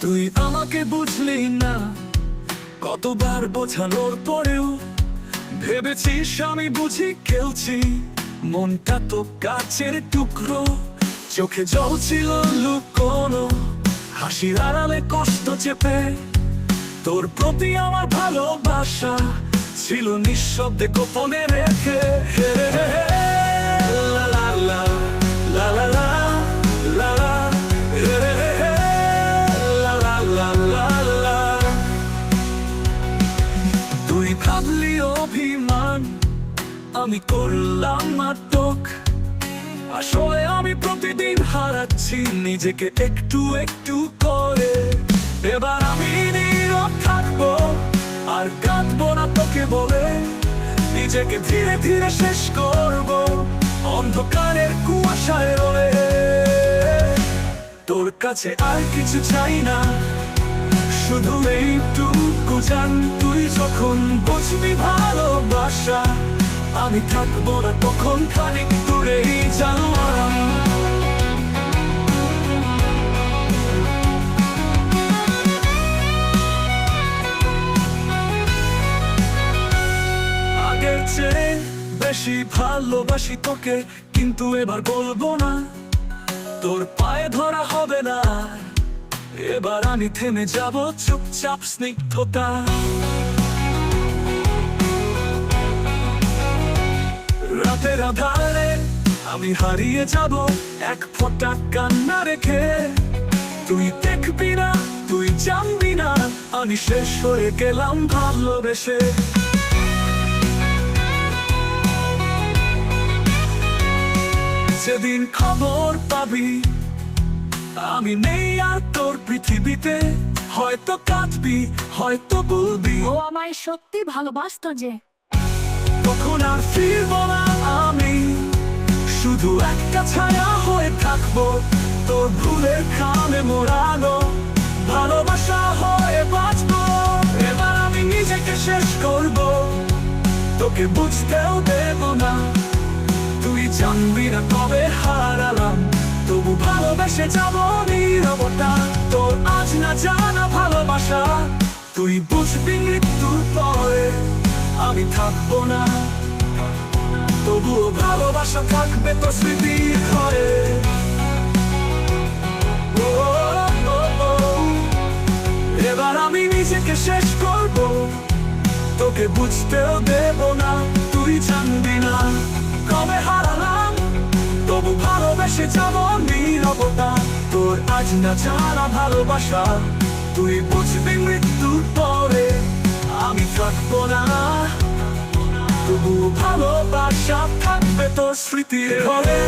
তুই আমাকে বুঝলি না, কতবার বোঝানোর পরেও ভেবেছিস আমি বুঝি খেলছি। মনটা তো কাচের টুকরো, চোখে জল ছিল লুকোনো, হাসির আড়ালে কষ্ট চেপে তোর প্রতি আমার ভালোবাসা ছিল নিঃশব্দে গোপনে রেখে। তুই ভাবলি অভিমান, আমি করলাম নাটক। আসলে আমি প্রতিদিন হারাচ্ছি, নিজেকে একটু একটু কর থাকব আর কাঁদবো না তোকে বলে। নিজেকে ধীরে ধীরে শেষ করব, অন্ধকারের কুয়াশায় রয়ে। তোর কাছে আর কিছু চাই না, শুধু এইটুকু জান, তুই যখন বুঝবি ভালোবাসা, আমি থাকব না তখন খানিক দূরেই বেশি ভালোবাসি তোকে, কিন্তু এবার বলব না। তোর পায়ে ধরা হবে না। এবার আমি থেমে যাব চুপচাপ স্নিগ্ধতা। রাতের আধারে আমি হারিয়ে যাব এক ফোঁটা কান্না রেখে। তুই দেখবি না, তুই জানবি না, আমি শেষ হয়ে গেলাম ভালোবেসে। যেদিন খবর পাবি। আমি নেই আর তোর পৃথিবীতে। হয়তো কাঁদবি হয়তো বলবি। ও আমায় সত্যি ভালোবাসত যে। তখন আর ফিরব না আমি। শুধু একটা ছায়া হয়ে থাকব। তোর ভুলের খামে মোড়ানো। ভালোবাসা হয়ে বাঁচবো। এবার আমি নিজেকে শেষ করব। তোকে বুঝতেও দেব না। জানবি না কবে হারালাম। তবু ভালোবেসে যাব নীরবতা। তোর আজ না জানা ভালোবাসা। তুই বুঝবি মৃত্যুর পরে। আমি থাকব না। তবুও ভালোবাসা থাকবে তো স্মৃতির ঘরে। এবার আমি নিজেকে শেষ করব। তোকে বুঝতেও দেব না। তুই জানবি না। কবে হারালাম, তবু ভালোবেসে যাব নিরবতা। তোর আজ না জানা ভালোবাসা, তুই বুঝবি মৃত্যুর পরে। আমি থাকব না, তবু ভালোবাসা থাকবে তোর স্মৃতির ঘরে।